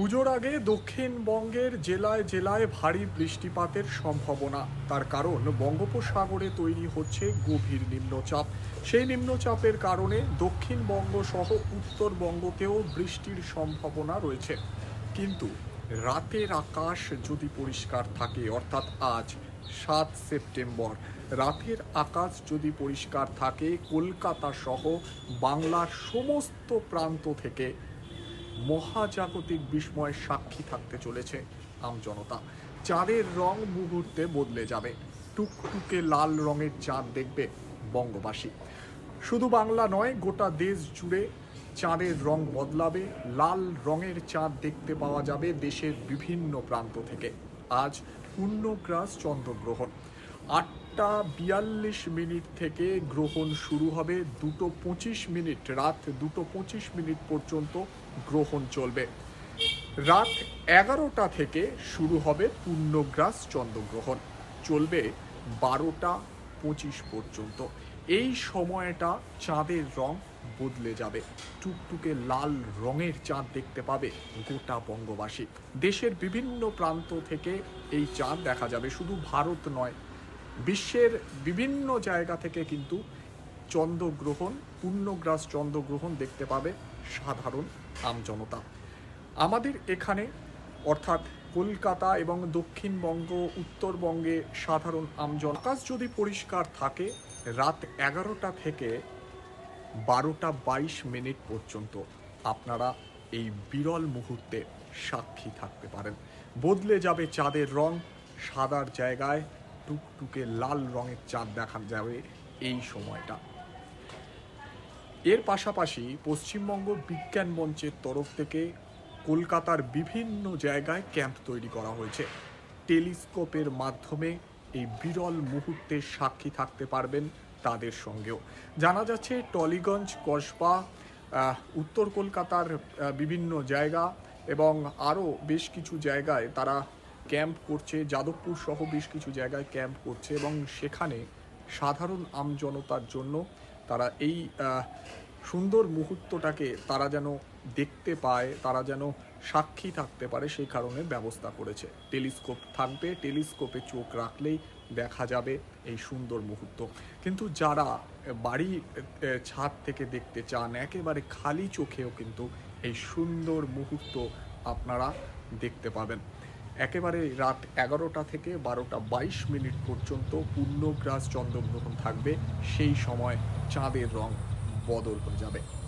পুজোর আগে দক্ষিণবঙ্গের জেলায় জেলায় ভারী বৃষ্টিপাতের সম্ভাবনা। তার কারণ, বঙ্গোপসাগরে তৈরি হচ্ছে গভীর নিম্নচাপ। সেই নিম্নচাপের কারণে দক্ষিণবঙ্গ সহ উত্তরবঙ্গতেও বৃষ্টির সম্ভাবনা রয়েছে। কিন্তু রাতের আকাশ যদি পরিষ্কার থাকে, অর্থাৎ আজ সাত সেপ্টেম্বর, রাতের আকাশ যদি পরিষ্কার থাকে, কলকাতা সহ বাংলার সমস্ত প্রান্ত থেকে মহাজাগতিক বিস্ময়ের সাক্ষী থাকতে চলেছে আমজনতা চাঁদের রং মুহূর্তে বদলে যাবে। টুকটুকে লাল রঙের চাঁদ দেখবে বঙ্গবাসী। শুধু বাংলা নয়, গোটা দেশ জুড়ে চাঁদের রং বদলাবে। লাল রঙের চাঁদ দেখতে পাওয়া যাবে দেশের বিভিন্ন প্রান্ত থেকে। আজ পূর্ণগ্রাস চন্দ্রগ্রহণ। আটটা বিয়াল্লিশ মিনিট থেকে গ্রহণ শুরু হবে। দুটো পঁচিশ মিনিট, রাত দুটো পঁচিশ মিনিট পর্যন্ত গ্রহণ চলবে। রাত এগারোটা থেকে শুরু হবে পূর্ণগ্রাস চন্দ্রগ্রহণ। চলবে বারোটা পঁচিশ পর্যন্ত। এই সময়টা চাঁদের রং বদলে যাবে। টুকটুকে লাল রঙের চাঁদ দেখতে পাবে গোটা বঙ্গবাসী। দেশের বিভিন্ন প্রান্ত থেকে এই চাঁদ দেখা যাবে। শুধু ভারত নয় বিশ্বের বিভিন্ন জায়গা থেকে কিন্তু চন্দ্রগ্রহণ, পূর্ণগ্রাস চন্দ্রগ্রহণ দেখতে পাবে সাধারণ আমজনতা আমাদের এখানে অর্থাৎ কলকাতা এবং দক্ষিণবঙ্গ, উত্তরবঙ্গে সাধারণ আমজন আকাশ যদি পরিষ্কার থাকে, রাত এগারোটা থেকে বারোটা বাইশ মিনিট পর্যন্ত আপনারা এই বিরল মুহূর্তে সাক্ষী থাকতে পারেন। বদলে যাবে চাঁদের রং, সাদার জায়গায় টুকটুকে লাল রঙের চাঁদ দেখা যাবে এই সময়টা। এর পাশাপাশি পশ্চিমবঙ্গ বিজ্ঞান মঞ্চের তরফ থেকে কলকাতার বিভিন্ন জায়গায় ক্যাম্প তৈরি করা হয়েছে। টেলিস্কোপের মাধ্যমে এই বিরল মুহূর্তের সাক্ষী থাকতে পারবেন তাদের সঙ্গেও। জানা যাচ্ছে, টলিগঞ্জ, কসবা উত্তর কলকাতার বিভিন্ন জায়গা এবং আরও বেশ কিছু জায়গায় তারা ক্যাম্প করছে, যাদবপুর সহ বেশ কিছু জায়গায় ক্যাম্প করছে এবং সেখানে সাধারণ আমজনতার জন্য তারা এই সুন্দর মুহূর্তটাকে তারা যেন দেখতে পায়, তারা যেন সাক্ষী থাকতে পারে সেই কারণে ব্যবস্থা করেছে। টেলিস্কোপ থাকবে, টেলিস্কোপে চোখ রাখলেই দেখা যাবে এই সুন্দর মুহূর্ত। কিন্তু যারা বাড়ি ছাদ থেকে দেখতে চান, একেবারে খালি চোখেও কিন্তু এই সুন্দর মুহূর্ত আপনারা দেখতে পাবেন। একেবারে রাত এগারোটা থেকে বারোটা বাইশ মিনিট পর্যন্ত পূর্ণগ্রাস চন্দ্রগ্রহণ থাকবে। সেই সময় চাঁদের রং বদল হয়ে যাবে।